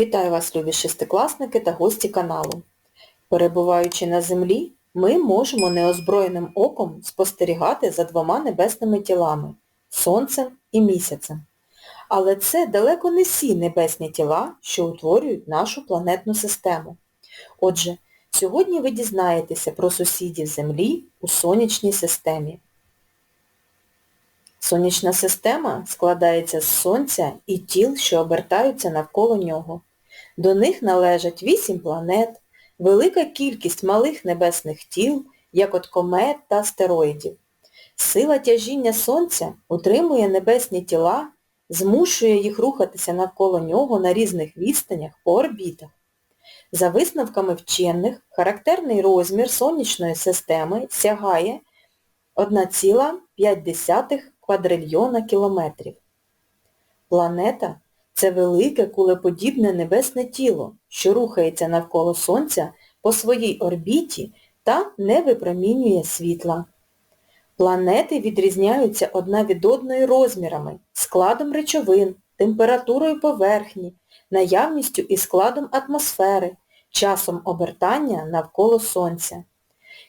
Вітаю вас, любі шестикласники та гості каналу. Перебуваючи на землі, ми можемо неозброєним оком спостерігати за двома небесними тілами Сонцем і місяцем. Але це далеко не всі небесні тіла, що утворюють нашу планетну систему. Отже, сьогодні ви дізнаєтеся про сусідів Землі у сонячній системі. Сонячна система складається з Сонця і тіл, що обертаються навколо нього. До них належать вісім планет, велика кількість малих небесних тіл, як от комет та астероїдів. Сила тяжіння Сонця утримує небесні тіла, змушує їх рухатися навколо нього на різних відстанях по орбітах. За висновками вчених, характерний розмір сонячної системи сягає 1,5 квадрильйона кілометрів. Планета – це велике кулеподібне небесне тіло, що рухається навколо Сонця по своїй орбіті та не випромінює світла. Планети відрізняються одна від одної розмірами, складом речовин, температурою поверхні, наявністю і складом атмосфери, часом обертання навколо Сонця.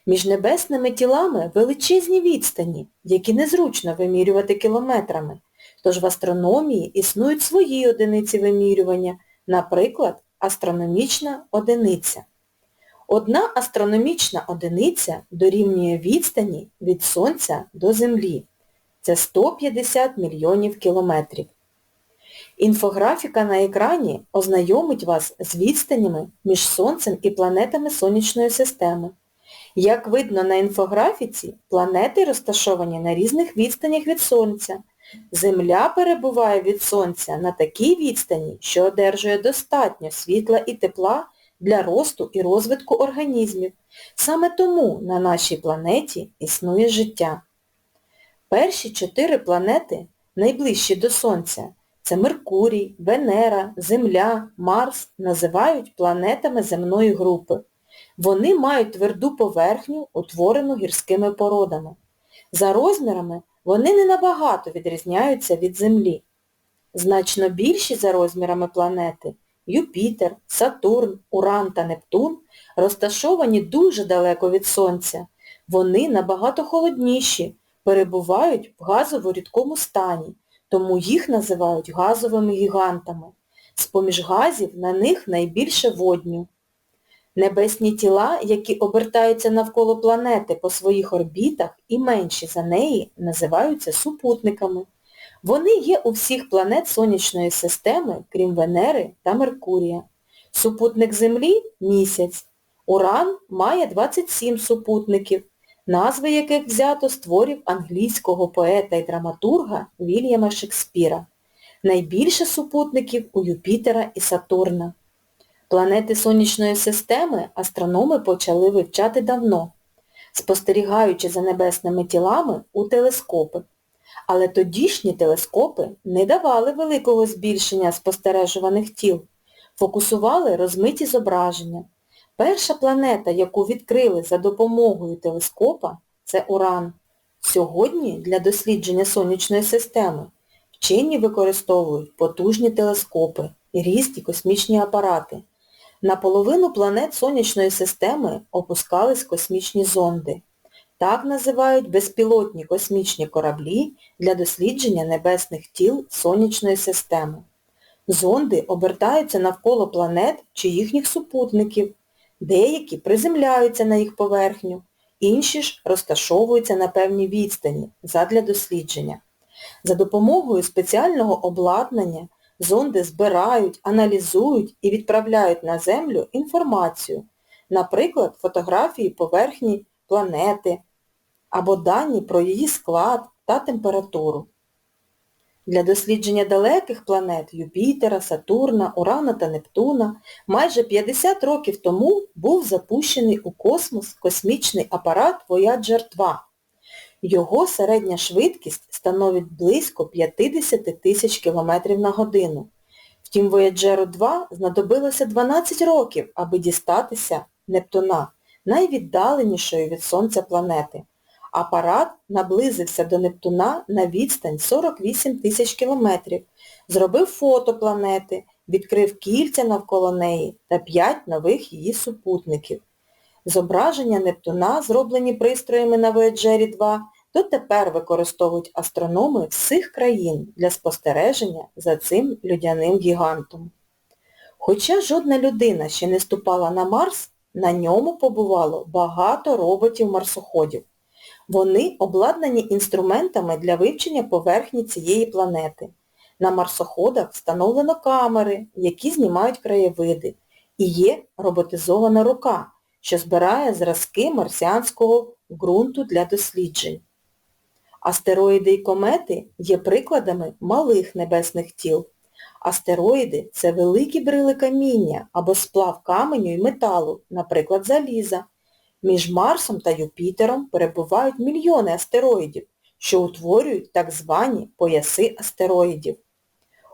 Між небесними тілами величезні відстані, які незручно вимірювати кілометрами, тож в астрономії існують свої одиниці вимірювання, наприклад, астрономічна одиниця. Одна астрономічна одиниця дорівнює відстані від Сонця до Землі. Це 150 мільйонів кілометрів. Інфографіка на екрані ознайомить вас з відстанями між Сонцем і планетами Сонячної системи. Як видно на інфографіці, планети розташовані на різних відстанях від Сонця. Земля перебуває від Сонця на такій відстані, що одержує достатньо світла і тепла для росту і розвитку організмів. Саме тому на нашій планеті існує життя. Перші чотири планети, найближчі до Сонця, це Меркурій, Венера, Земля, Марс, називають планетами земної групи. Вони мають тверду поверхню, утворену гірськими породами. За розмірами вони не набагато відрізняються від Землі. Значно більші за розмірами планети Юпітер, Сатурн, Уран та Нептун розташовані дуже далеко від Сонця. Вони набагато холодніші, перебувають в газово-рідкому стані, тому їх називають газовими гігантами. З-поміж газів на них найбільше водню. Небесні тіла, які обертаються навколо планети по своїх орбітах і менші за неї, називаються супутниками. Вони є у всіх планет Сонячної системи, крім Венери та Меркурія. Супутник Землі – місяць. Уран має 27 супутників, назви яких взято з творів англійського поета і драматурга Вільяма Шекспіра. Найбільше супутників у Юпітера і Сатурна. Планети Сонячної системи астрономи почали вивчати давно, спостерігаючи за небесними тілами у телескопи. Але тодішні телескопи не давали великого збільшення спостережуваних тіл, фокусували розмиті зображення. Перша планета, яку відкрили за допомогою телескопа, це Уран. Сьогодні для дослідження Сонячної системи вчені використовують потужні телескопи і різні космічні апарати. На половину планет Сонячної системи опускались космічні зонди. Так називають безпілотні космічні кораблі для дослідження небесних тіл Сонячної системи. Зонди обертаються навколо планет чи їхніх супутників. Деякі приземляються на їх поверхню, інші ж розташовуються на певній відстані задля дослідження. За допомогою спеціального обладнання зонди збирають, аналізують і відправляють на Землю інформацію, наприклад, фотографії поверхні планети або дані про її склад та температуру. Для дослідження далеких планет Юпітера, Сатурна, Урана та Нептуна майже 50 років тому був запущений у космос космічний апарат Voyager 2. Його середня швидкість становить близько 50 тисяч км на годину. Втім, Voyager 2 знадобилося 12 років, аби дістатися Нептуна, найвіддаленішої від Сонця планети. Апарат наблизився до Нептуна на відстань 48 тисяч кілометрів, зробив фото планети, відкрив кільця навколо неї та 5 нових її супутників. Зображення Нептуна, зроблені пристроями на Voyager 2, дотепер використовують астрономи всіх країн для спостереження за цим людяним гігантом. Хоча жодна людина ще не ступала на Марс, на ньому побувало багато роботів-марсоходів. Вони обладнані інструментами для вивчення поверхні цієї планети. На марсоходах встановлено камери, які знімають краєвиди, і є роботизована рука, що збирає зразки марсіанського ґрунту для досліджень. Астероїди і комети є прикладами малих небесних тіл. Астероїди – це великі брили каміння або сплав каменю і металу, наприклад, заліза. Між Марсом та Юпітером перебувають мільйони астероїдів, що утворюють так звані пояси астероїдів.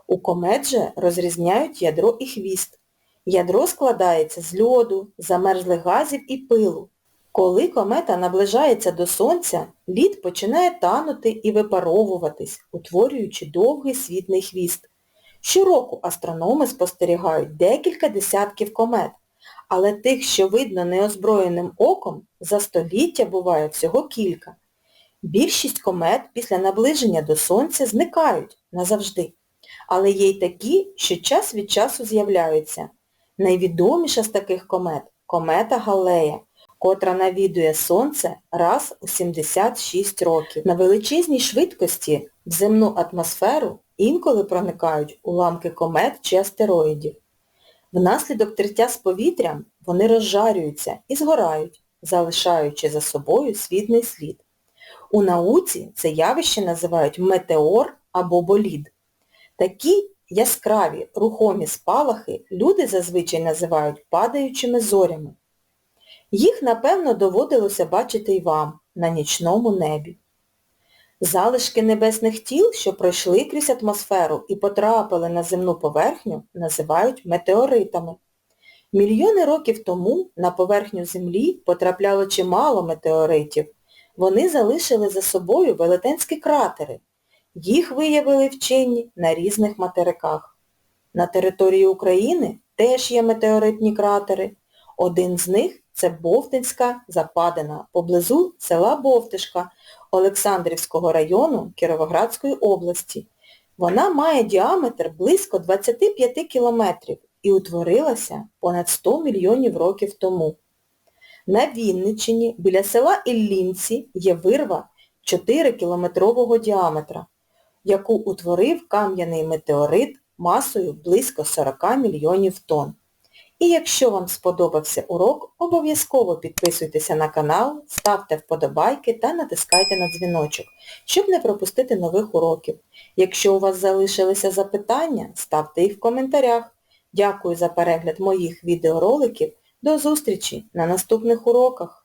У комет же розрізняють ядро і хвіст. Ядро складається з льоду, замерзлих газів і пилу. Коли комета наближається до Сонця, лід починає танути і випаровуватись, утворюючи довгий світний хвіст. Щороку астрономи спостерігають декілька десятків комет, але тих, що видно неозброєним оком, за століття буває всього кілька. Більшість комет після наближення до Сонця зникають назавжди, але є й такі, що час від часу з'являються. Найвідоміша з таких комет – комета Галея, котра навідує Сонце раз у 76 років. На величезній швидкості в земну атмосферу інколи проникають уламки комет чи астероїдів. Внаслідок тертя з повітрям вони розжарюються і згорають, залишаючи за собою світний слід. У науці це явище називають метеор або болід. Такі яскраві рухомі спалахи люди зазвичай називають падаючими зорями. Їх, напевно, доводилося бачити й вам на нічному небі. Залишки небесних тіл, що пройшли крізь атмосферу і потрапили на земну поверхню, називають метеоритами. Мільйони років тому на поверхню Землі потрапляло чимало метеоритів. Вони залишили за собою велетенські кратери. Їх виявили вчені на різних материках. На території України теж є метеоритні кратери. Один з них це Бовтинська западина поблизу села Бовтишка Олександрівського району Кіровоградської області. Вона має діаметр близько 25 кілометрів і утворилася понад 100 мільйонів років тому. На Вінниччині біля села Іллінці є вирва 4-кілометрового діаметра, яку утворив кам'яний метеорит масою близько 40 мільйонів тонн. І якщо вам сподобався урок, обов'язково підписуйтеся на канал, ставте вподобайки та натискайте на дзвіночок, щоб не пропустити нових уроків. Якщо у вас залишилися запитання, ставте їх в коментарях. Дякую за перегляд моїх відеороликів. До зустрічі на наступних уроках!